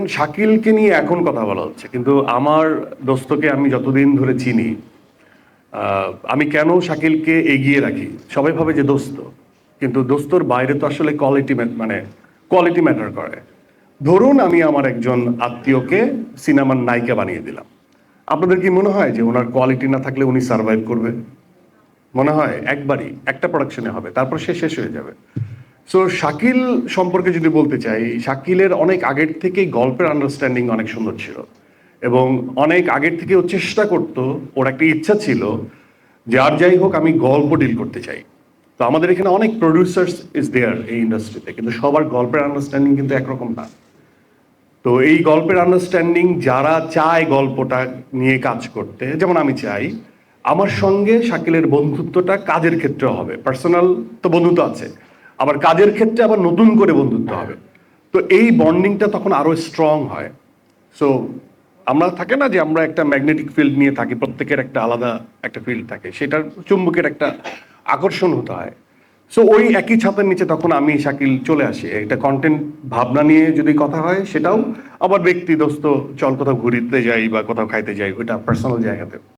এখন শাকিলকে নিয়ে এখন কথা বলা হচ্ছে, কিন্তু আমার দোস্তকে আমি যতদিন ধরে চিনি আমি কেন শাকিলকে এগিয়ে রাখি? সবাই ভাবে যে দোস্ত, কিন্তু দোস্তর বাইরে তো আসলে কোয়ালিটি মানে কোয়ালিটি ম্যাটার করে। ধরুন আমি আমার একজন আত্মীয়কে সিনেমার নায়িকা বানিয়ে দিলাম। আপনাদের কি মনে হয় যে ওনার কোয়ালিটি না থাকলে উনি সার্ভাইভ করবে? মনে হয় একবারই, একটা প্রোডাকশনে হবে, তারপর সে শেষ হয়ে যাবে। সো শাকিল সম্পর্কে যদি বলতে চাই, শাকিলের অনেক আগের থেকেই গল্পের আন্ডারস্ট্যান্ডিং অনেক সুন্দর ছিল। এবং অনেক আগের থেকে ও চেষ্টা করতো, ওর একটা ইচ্ছা ছিল যে আর যাই হোক আমি গল্প ডিল করতে চাই। তো আমাদের এখানে অনেক প্রডিউসার্স ইজ দেয়ার এই ইন্ডাস্ট্রিতে কিন্তু সবার গল্পের আন্ডারস্ট্যান্ডিং কিন্তু একরকম না। তো এই গল্পের আন্ডারস্ট্যান্ডিং যারা চায় গল্পটা নিয়ে কাজ করতে, যেমন আমি চাই, আমার সঙ্গে শাকিলের বন্ধুত্বটা কাজের ক্ষেত্রে হবে। পার্সোনাল তো বন্ধুত্ব আছে। আবার কাজের ক্ষেত্রে আবার নতুন করে বন্ধুত্ব হবে। তো এই বন্ডিংটা তখন আরও স্ট্রং হয়। সো আমরা থাকে না যে আমরা একটা ম্যাগনেটিক ফিল্ড নিয়ে থাকি, প্রত্যেকের একটা আলাদা একটা ফিল্ড থাকে। সেটার চুম্বকের একটা আকর্ষণ হতে হয়। সো ওই একই ছাতের নিচে তখন আমি, শাকিল, চলে আসি। একটা কন্টেন্ট ভাবনা নিয়ে যদি কথা হয়, সেটাও আবার ব্যক্তিদস্ত চল কোথাও ঘুরিতে যাই বা কোথাও খাইতে যাই, ওইটা পার্সোনাল জায়গাতে।